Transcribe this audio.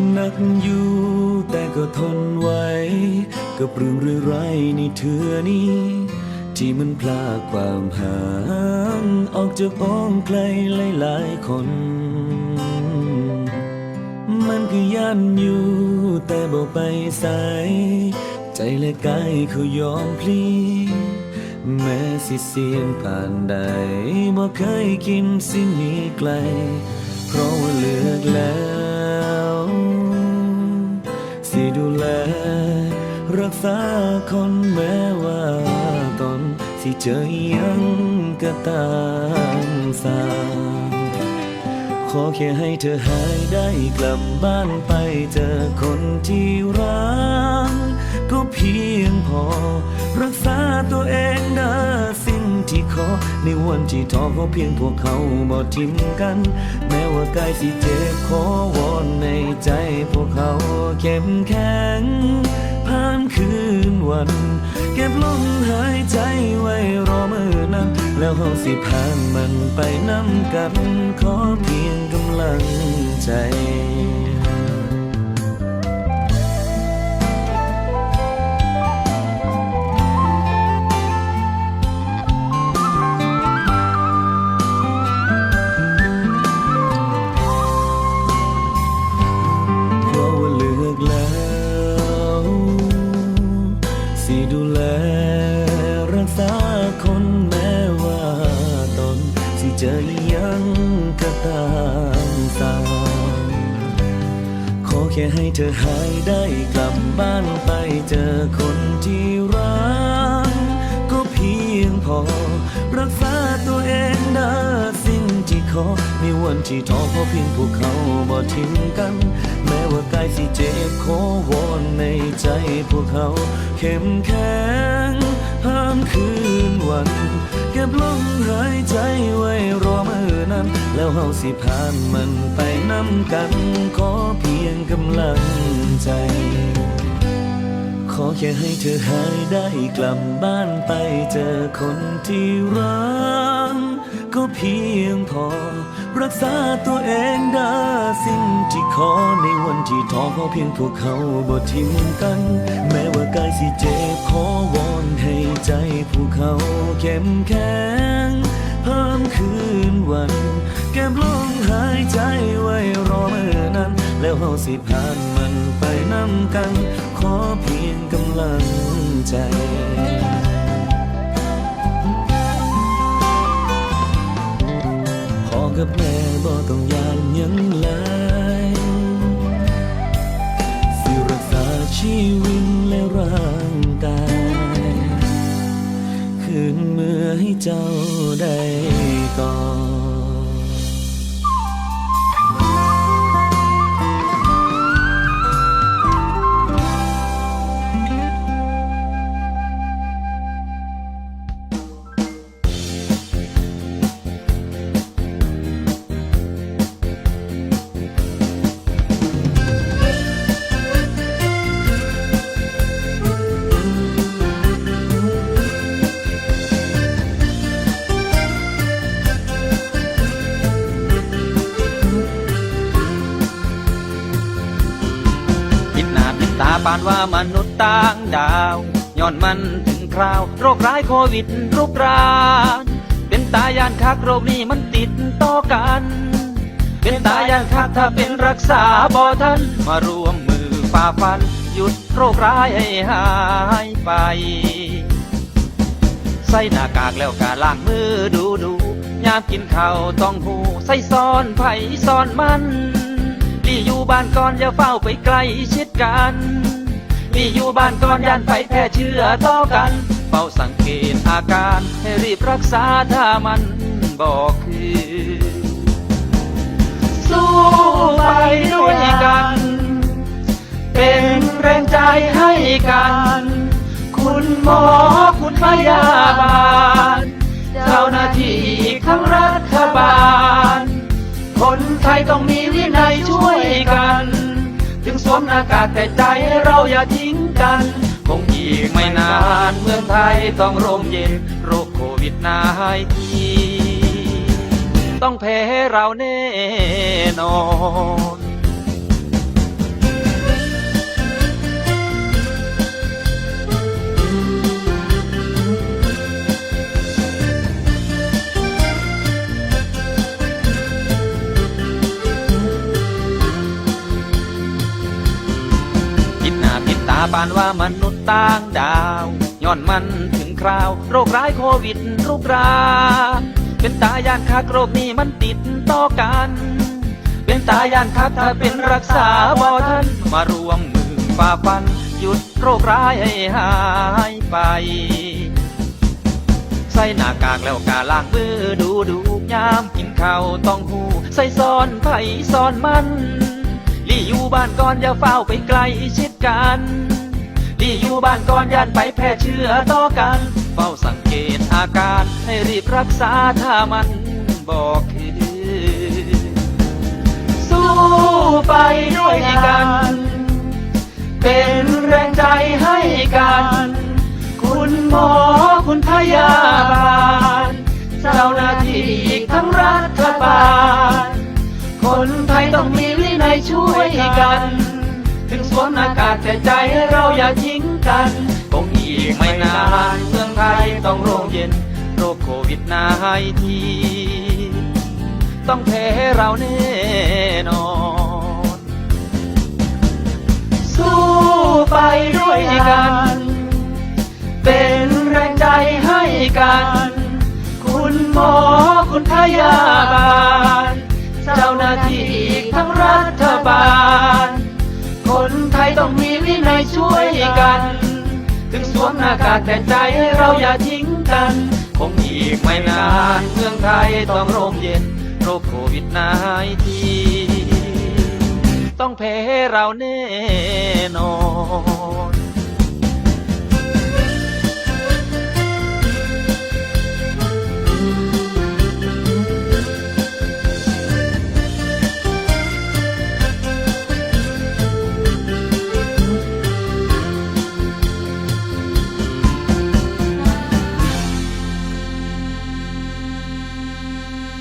ก็หนักอยู่ แต่ก็ทนไว้ กับเรื่องเรื่อยไรในเทือนี้ ที่มันพลาความห่างออกจากอ้อมไกลหลายๆคน มันก็ยันอยู่ แต่บอกไปใสใจและกายเขายอมพลีแม้สิเสียงผ่านใดบ่เคยคิดสิหนีไกล เพราะว่าเลือกแล้ว สิดูแล รักษาคนแม้ว่าตอนสิเจอยังก็ตามสางขอแค่ให้เธอหายได้กลับบ้านไปเจอคนที่รัก ก็เพียงพอ รักษาตัวเองเด้ ในวันที่ท้อก็เพียงพวกเขาบ่ทิ้มกัน แม้ว่ากายสิเจ็บขอวอนในใจพวกเขาเข้มแข็งผ่านคืนวัน เก็บลมหายใจไว้รอมือนั้น แล้วเฮาสิผ่านมันไปน้ำกัน ขอเพียงกำลังใจ แค่ให้เธอหายได้กลับบ้านไปเจอคนที่รักก็เพียงพอ รักษาตัวเองได้สิ่งที่ขอในวันที่ท้อเพราะเพียงพวกเขาบ่ทิ้งกัน แม้ว่ากายสิเจ็บขอวอนในใจพวกเขาเข้มแข็งามคืนวัน เก็บลมหายใจไว้รอมือนั้น แล้วเฮาสิผ่านมันไปน้ำกัน ขอเพียงกำลังใจ ขอแค่ให้เธอหายได้กลับบ้านไปเจอคนที่รักก็เพียงพอ รักษาตัวเองได้สิ่งที่ขอในวันที่ท้อเพียงพวกเขาบ่ทิ้งกัน แม้ว่ากายสิเจ็บ ใจพวกเขาเข้มแข็งเพิ่มคืนวันเก็บลมหายใจไว้รอเมื่อนั้น แล้วเฮาสิผ่านมันไปน้ำกัน ขอเพียงกำลังใจพ่อกับแม่บ่ต้องยานยังหลายสิรักษาชีวิตและร่างกาย คืนเมื่อให้เจ้าได้ก่อน ตาปานว่ามนุษย์ต่างดาวย้อนมันถึงคราว โรคร้ายโควิดรุกรานเป็นตายานคักโรคนี้มันติดต่อกัน เป็นตายานคักถ้าเป็นรักษาบ่ทันมารวมมือฝ่าฟัน หยุดโรคร้ายให้หายไปใส่หน้ากากแล้วกาล้างมือดูดูยามกินข้าวต้องหูใส่ซ้อนไผ่ซ้อนมัน ลีอยู่บ้านก่อนอย่าเฝ้าไปใกลชิดกันลีอยู่บ้านก่อนยันไปแพร่เชื้อต่อกันเฝ้าสังเกตอาการให้รีบรักษาถ้ามันบอกคือสู้ไปด้วยกัน เป็นแรงใจให้กัน คุณหมอคุณพยาบาล เจ้าหน้าที่ทั้งรัฐบาล คนไทยต้องมี ช่วยกัน ถึงสวมหน้ากากแต่ใจเราอย่าทิ้งกัน คงอีกไม่นานเมืองไทยต้องร่มเย็นโรคโควิดนายทีต้องแพ้เราแน่นอน บานว่ามนุษย์ต่างดาวย้อนมันถึงคราว โรคร้ายโควิดรุกรานเป็นตายานคักโรคนี้มันติดต่อกัน เป็นตายานคักถ้าเป็นรักษาบ่ทันมารวมมือฝ่าฟัน หยุดโรคร้ายให้หายไป ใส่หน้ากากแล้วกาล้างมือดูดูยามกินข้าวต้องหูใส่ซ้อนไผ่ซ้อนมัน ลี่อยู่บ้านก่อนอย่าเฝ้าไปไกลชิดกันลี่อยู่บ้านก่อนย่านไปแพร่เชื้อต่อกัน เฝ้าสังเกตอาการให้รีบรักษาถ้ามันบอกคือสู้ไปด้วยกัน เป็นแรงใจให้กัน คุณหมอคุณพยาบาลเจ้าหน้าที่ทั้งรัฐบาลคนไทยต้องมี ถึงสวน้ากากแต่ใจให้เราอย่าทิ้งกัน คงอีกไม่นานเมืองไทยต้องโรงเย็น โรคโควิดนายทีต้องแพ้เราแน่นอน สู้ไปด้วยกัน เป็นแรงใจให้กัน คุณหมอคุณพยาบาลาการแต่ใจเราอย่าทิ้งกัน คงอีกไม่นานเมืองไทยต้องร่มเย็น โรคโควิดนายทีต้องแพ้เราแน่นอน